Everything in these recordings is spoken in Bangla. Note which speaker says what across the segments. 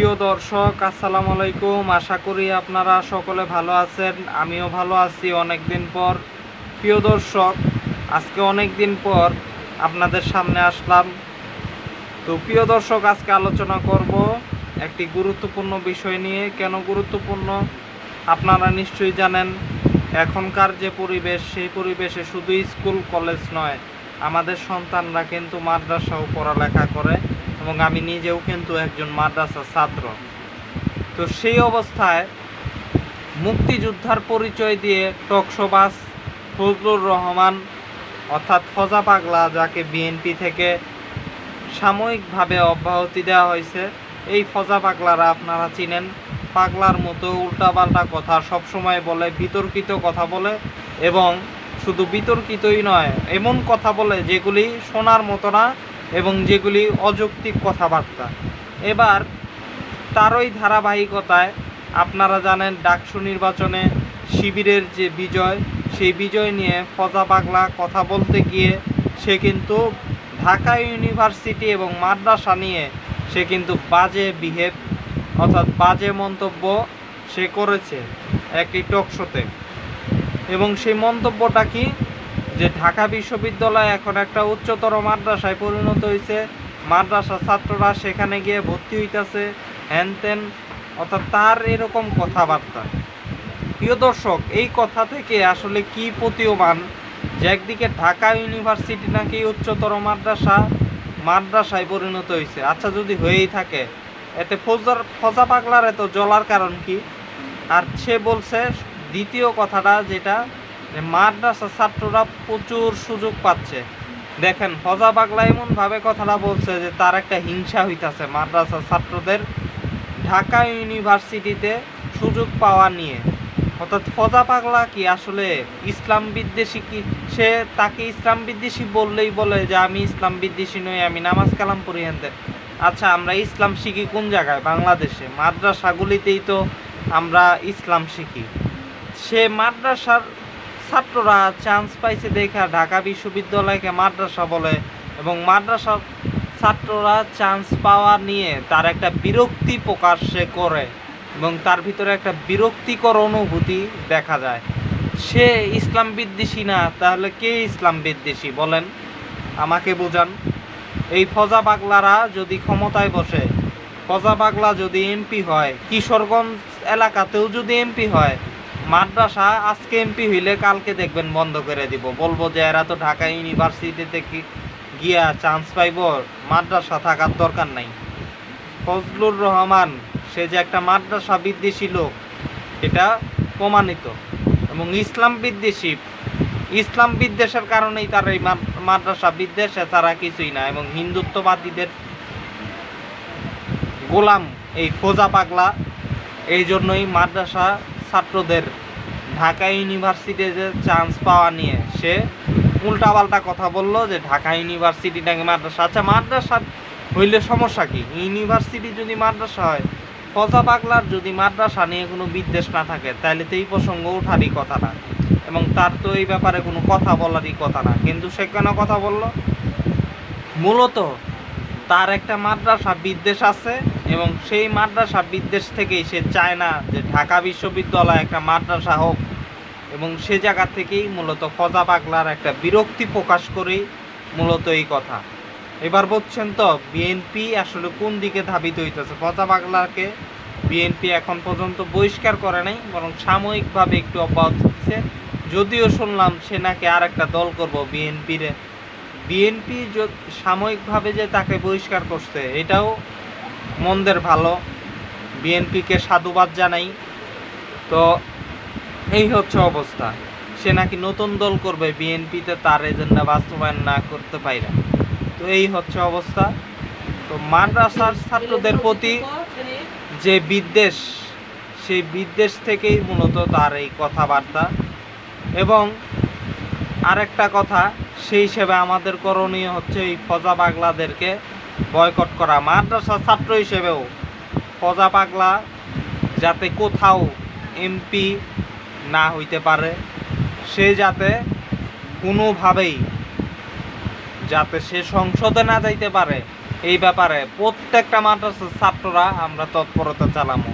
Speaker 1: প্রিয় দর্শক, আসসালামু আলাইকুম। আশা করি আপনারা সকলে ভালো আছেন, আমিও ভালো আছি অনেক দিন পর। প্রিয় দর্শক, আজকে অনেক দিন পর আপনাদের সামনে আসলাম। তো প্রিয় দর্শক, আজকে আলোচনা করব একটি গুরুত্বপূর্ণ বিষয় নিয়ে। কেন গুরুত্বপূর্ণ? আপনারা নিশ্চয়ই জানেন, এখনকার যে পরিবেশ, সেই পরিবেশে শুধু স্কুল, কলেজ নয়, আমাদের সন্তানরা কিন্তু মাদ্রাসাও পড়ালেখা করে। এবং আমি নিজেও কিন্তু একজন মাদ্রাসা ছাত্র। তো সেই অবস্থায় মুক্তিযোদ্ধার পরিচয় দিয়ে টকশোবাস ফজলুর রহমান অর্থাৎ ফজা পাগলা যাকে বিএনপি থেকে সাময়িকভাবে অব্যাহতি দেওয়া হয়েছে, এই ফজা পাগলারা আপনারা চিনেন, পাগলার মতো উল্টাপাল্টা কথা সবসময় বলে, বিতর্কিত কথা বলে এবং শুধু বিতর্কিতই নয়, এমন কথা বলে যেগুলি শোনার মতো না এবং যেগুলি অযৌক্তিক কথাবার্তা। এবার তারই ধারাবাহিকতায় আপনারা জানেন ডাকসু নির্বাচনে শিবিরের যে বিজয়, সেই বিজয় নিয়ে ফজা পাগলা কথা বলতে গিয়ে সে কিন্তু ঢাকা ইউনিভার্সিটি এবং মাদ্রাসা নিয়ে সে কিন্তু বাজে বিহেভ, অর্থাৎ বাজে মন্তব্য সে করেছে একটি টকশোতে এবং সেই মন্তব্যটা কি? যে ঢাকা বিশ্ববিদ্যালয় এখন একটা উচ্চতর মাদ্রাসায় পরিণত হয়েছে মাদ্রাসা ছাত্ররা সেখানে গিয়ে ভর্তি হইতাছে। হ্যান ত্যান অর্থাৎ তার এরকম কথাবার্তা। প্রিয় দর্শক, এই কথা থেকে আসলে কি প্রতীয়মান? যে একদিকে ঢাকা ইউনিভার্সিটি নাকি উচ্চতর মাদ্রাসা, মাদ্রাসায় পরিণত হয়েছে আচ্ছা যদি হয়েই থাকে, এতে ফজার ফজা পাগলার এত জ্বলার কারণ কি? আর সে বলছে, দ্বিতীয় কথাটা যেটা মাদ্রাসা ছাত্ররা প্রচুর সুযোগ পাচ্ছে। দেখেন ফজা পাগলা এমনভাবে কথাটা বলছে যে তার একটা হিংসা হইতাছে মাদ্রাসা ছাত্রদের ঢাকা ইউনিভার্সিটিতে সুযোগ পাওয়া নিয়ে। অর্থাৎ ফজা পাগলা কি আসলে ইসলাম বিদ্বেষী কি? সে তাকে ইসলাম বিদ্বেষী বললেই বলে যে, আমি ইসলাম বিদ্বেষী নই, আমি নামাজ কালাম পড়ি হেনতে আচ্ছা আমরা ইসলাম শিখি কোন জায়গায়? বাংলাদেশে। মাদ্রাসাগুলিতেই তো আমরা ইসলাম শিখি। সে মাদ্রাসার ছাত্ররা চান্স পাইছে দেখা ঢাকা বিশ্ববিদ্যালয়কে মাদ্রাসা বলে এবং মাদ্রাসার ছাত্ররা চান্স পাওয়া নিয়ে তার একটা বিরক্তি প্রকাশ করে এবং তার ভিতরে একটা বিরক্তিকর অনুভূতি দেখা যায়। সে ইসলাম বিদ্বেষী না, তাহলে কে ইসলাম বিদ্বেষী বলেন? আমাকে বোঝান। এই ফজা পাগলারা যদি ক্ষমতায় বসে, ফজা পাগলা যদি এমপি হয়, কিশোরগঞ্জ এলাকাতেও যদি এমপি হয় মাদ্রাসা আজকে এমপি হইলে কালকে দেখবেন বন্ধ করে দিব। বলব যে এরা তো ঢাকা ইউনিভার্সিটিতে কি গিয়া চান্স পাইব? মাদ্রাসা থাকার দরকার নাই। ফজলুর রহমান, সে যে একটা মাদ্রাসা বিদ্বেষী লোক, এটা প্রমাণিত। এবং ইসলাম বিদ্বেষী, ইসলাম বিদ্বেষের কারণেই তার এই মাদ্রাসা বিদ্বেষ এছাড়া কিছুই না। এবং হিন্দুত্ববাদীদের গোলাম, এই খোজা পাগলা এই জন্যই মাদ্রাসা ছাত্রদের ঢাকা ইউনিভার্সিটিতে চান্স পাওয়া নিয়ে সে উল্টাপাল্টা কথা বলল যে ঢাকা ইউনিভার্সিটি নাকি মাদ্রাসা আচ্ছা মাদ্রাসা হইলে সমস্যা কি? ইউনিভার্সিটি যদি মাদ্রাসা হয়, ফজা পাগলার যদি মাদ্রাসা নিয়ে কোনো বিদ্বেষ না থাকে, তাহলে তো এই প্রসঙ্গ ওঠারই কথা না। এবং তার তো এই ব্যাপারে কোনো কথা বলারই কথা না। কিন্তু সে কেন কথা বলল? মূলত তার একটা মাদ্রাসা বিদ্বেষ আছে এবং সেই মাদ্রাসা বিদ্বেষ থেকেই সে চায় না যে ঢাকা বিশ্ববিদ্যালয় একটা মাদ্রাসা হোক। এবং সে জায়গা থেকেই মূলত ফজা পাগলার একটা বিরক্তি প্রকাশ করেই মূলত এই কথা। এবার বলছেন তো বিএনপি আসলে কোন দিকে ধাবিত হইতেছে? ফজা পাগলাকে বিএনপি এখন পর্যন্ত বহিষ্কার করে নাই, বরং সাময়িকভাবে একটু অব্যাহত দিচ্ছে যদিও শুনলাম সে নাকি আর একটা দল করব বিএনপির বিএনপি সাময়িকভাবে যে তাকে বহিষ্কার করছে, এটাও মন্দের ভালো। বিএনপিকে সাধুবাদ জানাই। তো এই হচ্ছে অবস্থা। সে নাকি নতুন দল করবে, বিএনপিতে তার এজেন্ডা বাস্তবায়ন না করতে পারে তো এই হচ্ছে অবস্থা। তো মাদ্রাসার ছাত্রদের প্রতি যে বিদ্বেষ, সেই বিদ্বেষ থেকেই মূলত তার এই কথাবার্তা। এবং আরেকটা কথা, সেই হিসেবে আমাদের করণীয় হচ্ছে এই ফজা পাগলাদেরকে বয়কট করা। মাদ্রাসা ছাত্র হিসেবেও ফজা পাগলা, যাতে কোথাও এমপি না হইতে পারে, সে যাতে কোনোভাবেই যাতে সে সংসদে না যাইতে পারে, এই ব্যাপারে প্রত্যেকটা মাদ্রাসার ছাত্ররা আমরা তৎপরতা চালামো।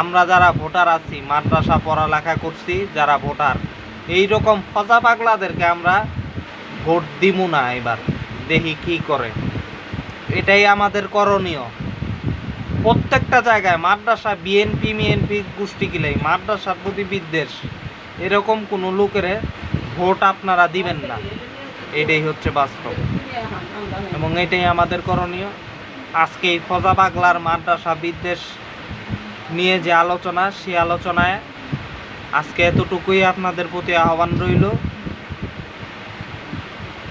Speaker 1: আমরা যারা ভোটার আছি, মাদ্রাসা পড়ালেখা করছি, যারা ভোটার এই রকম ফজা পাগলাদেরকে আমরা ভোট দিমু না এবার। দেখি কি করে। এটাই আমাদের করণীয়। প্রত্যেকটা জায়গায়, মাদ্রাসা বিএনপি মিএনপি গোষ্ঠী কিলাই মাদ্রাসার প্রতি বিদ্বেষ, এরকম কোনো লোকের ভোট আপনারা দিবেন না। এটাই হচ্ছে বাস্তব। এবং এটাই আমাদের করণীয়। আজকে এই ফজা বাগলার মাদ্রাসা বিদ্বেষ নিয়ে যে আলোচনা সেই আলোচনায় আজকে এতটুকুই আপনাদের প্রতি আহ্বান রইল।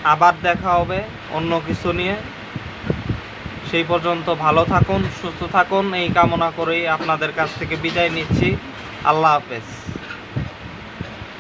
Speaker 1: আবার দেখা হবে অন্য কিছু নিয়ে। সেই পর্যন্ত ভালো থাকুন, সুস্থ থাকুন। এই কামনা করেই আপনাদের কাছ থেকে বিদায় নিচ্ছি। আল্লাহ হাফেজ।